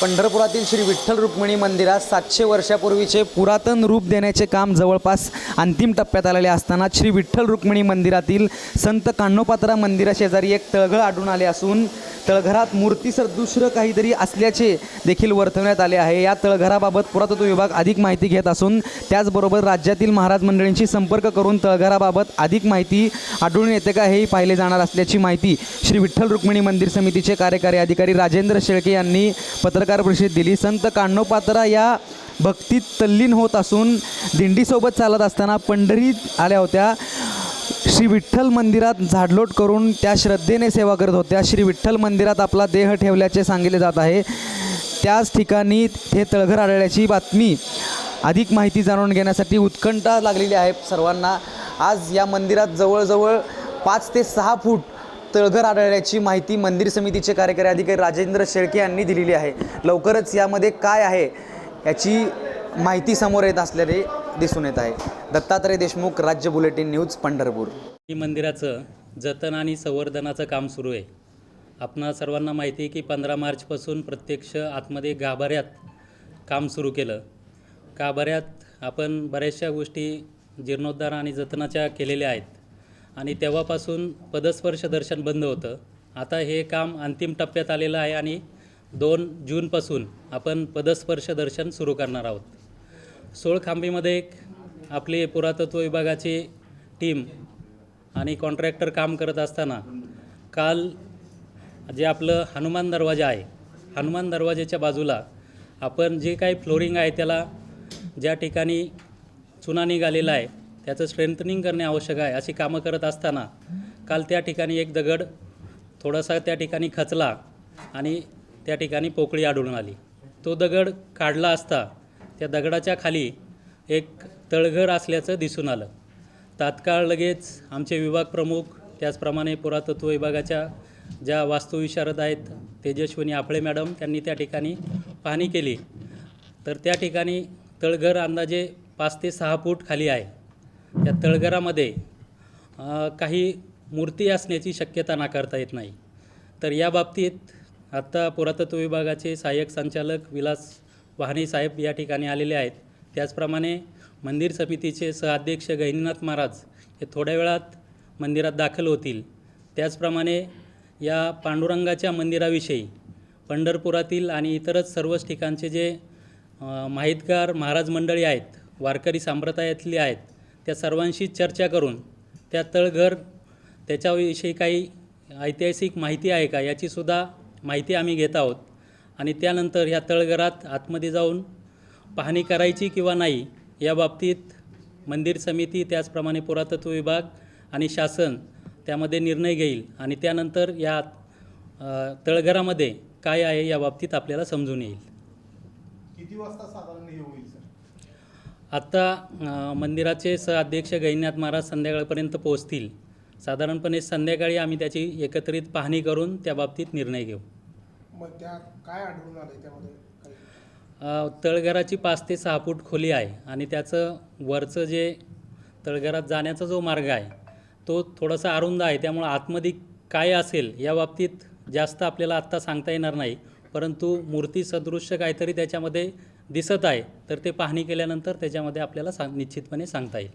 पंढरपुरातील श्री विठ्ठल रुक्मिणी मंदिरात सातशे वर्षापूर्वीचे पुरातन रूप देण्याचे काम जवळपास अंतिम टप्प्यात आलेले असताना श्री विठ्ठल रुक्मिणी मंदिरातील संत कान्होपात्रा मंदिराशेजारी एक तळघर आढळून आले असून तळघरात मूर्ती दुसरं काहीतरी असल्याचे देखील वर्तवण्यात आले आहे. या तळघराबाबत पुरातत्व विभाग अधिक माहिती घेत असून त्याचबरोबर राज्यातील महाराज मंडळींशी संपर्क करून तळघराबाबत अधिक माहिती आढळून येते का हेही पाहिले जाणार असल्याची माहिती श्री विठ्ठल रुक्मिणी मंदिर समितीचे कार्यकारी अधिकारी राजेंद्र शेळके यांनी पत्रकार परिषदेत दिली. संत कान्होपात्रा या भक्तीत तल्लीन होत असून दिंडीसोबत चालत असताना पंढरीत आल्या होत्या. श्री विठ्ठल मंदिरात झाडलोट करून त्या श्रद्धेने सेवा करत होत्या. श्री विठ्ठल मंदिरात आपला देह ठेवल्याचे सांगितले जात आहे. त्याच ठिकाणी हे तळघर आढळल्याची बातमी अधिक माहिती जाणून घेण्यासाठी उत्कंठा लागलेली आहे सर्वांना. आज या मंदिरात जवळजवळ पाच ते सहा फूट तळघर आढळल्याची माहिती मंदिर समितीचे कार्यकारी अधिकारी राजेंद्र शेळके यांनी दिलेली आहे. लवकरच यामध्ये काय आहे याची माहिती समोर येत असल्याने दिसून येत आहे. दत्तात्रय देशमुख राज्य बुलेटिन न्यूज पंढरपूर. ही मंदिराचं जतन आणि संवर्धनाचं काम सुरू आहे. आपणा सर्वांना माहिती आहे की पंधरा मार्चपासून प्रत्यक्ष आतमध्ये गाभाऱ्यात काम सुरू केलं. गाभाऱ्यात आपण बऱ्याचशा गोष्टी जीर्णोद्धार आणि जतनाच्या केलेल्या आहेत. आणि तेव्हापासून पदस्पर्श दर्शन बंद होतं. आता हे काम अंतिम टप्प्यात आलेलं आहे आणि दोन जूनपासून आपण पदस्पर्श दर्शन सुरू करणार आहोत. सोळखांबीमध्ये एक आपली पुरातत्व विभागाची टीम आणि कॉन्ट्रॅक्टर काम करत असताना काल जे आपलं हनुमान दरवाजा आहे हनुमान दरवाजाच्या बाजूला आपण जे काही फ्लोरिंग आहे त्याला ज्या ठिकाणी चुना निघालेला आहे त्याचं स्ट्रेंथनिंग करणे आवश्यक आहे. अशी कामं करत असताना काल त्या ठिकाणी एक दगड थोडासा त्या ठिकाणी खचला आणि त्या ठिकाणी पोकळी आढळून आली. तो दगड काढला असता त्या दगडाच्या खाली एक तळघर असल्याचं दिसून आलं. तात्काळ लगेच आमचे विभाग प्रमुख त्याचप्रमाणे पुरातत्व विभागाच्या ज्या वास्तुविशारद आहेत तेजस्विनी आपळे मॅडम त्यांनी त्या ठिकाणी पाहणी केली. तर त्या ठिकाणी तळघर अंदाजे पाच ते सहा फूट खाली आहे. त्या तळघरामध्ये काही मूर्ती असण्याची शक्यता नाकारता येत नाही. तर या बाबतीत आत्ता पुरातत्व विभागाचे सहाय्यक संचालक विलास वाहने साहेब या ठिकाणी आलेले आहेत. त्याचप्रमाणे मंदिर समितीचे सहअध्यक्ष गहिनीनाथ महाराज हे थोड्या वेळात मंदिरात दाखल होतील. त्याचप्रमाणे या पांडुरंगाच्या मंदिराविषयी पंढरपुरातील आणि इतरच सर्वच ठिकाणचे जे माहितगार महाराज मंडळी आहेत वारकरी संप्रदायातली आहेत त्या सर्वांशी चर्चा करून त्या तळघर त्याच्याविषयी काही ऐतिहासिक माहिती आहे का याचीसुद्धा माहिती आम्ही घेत आहोत. आणि त्यानंतर ह्या तळघरात आतमध्ये जाऊन पाहणी करायची किंवा नाही या बाबतीत मंदिर समिती त्याचप्रमाणे पुरातत्व विभाग आणि शासन त्यामध्ये निर्णय घेईल आणि त्यानंतर या तळघरामध्ये काय आहे या बाबतीत आपल्याला समजून येईल. किती वाजता साधारण हे होईल सर? आत्ता मंदिराचे सहअध्यक्ष गैनीनाथ महाराज संध्याकाळपर्यंत पोहोचतील. साधारणपणे संध्याकाळी आम्ही त्याची एकत्रित पाहणी करून त्या बाबतीत निर्णय घेऊ. मग त्या काय आढळून त्यामध्ये? तळघराची पाच ते सहा फूट खोली आहे आणि त्याचं वरचं जे तळघरात जाण्याचा जो मार्ग आहे तो थोडासा अरुंद आहे. त्यामुळं आतमध्ये काय असेल या बाबतीत जास्त आपल्याला आत्ता सांगता येणार नाही. परंतु मूर्ती सदृश्य काहीतरी त्याच्यामध्ये दिसत आहे तर ते पाहणी केल्यानंतर त्याच्यामध्ये आपल्याला सांग निश्चितपणे सांगता येईल.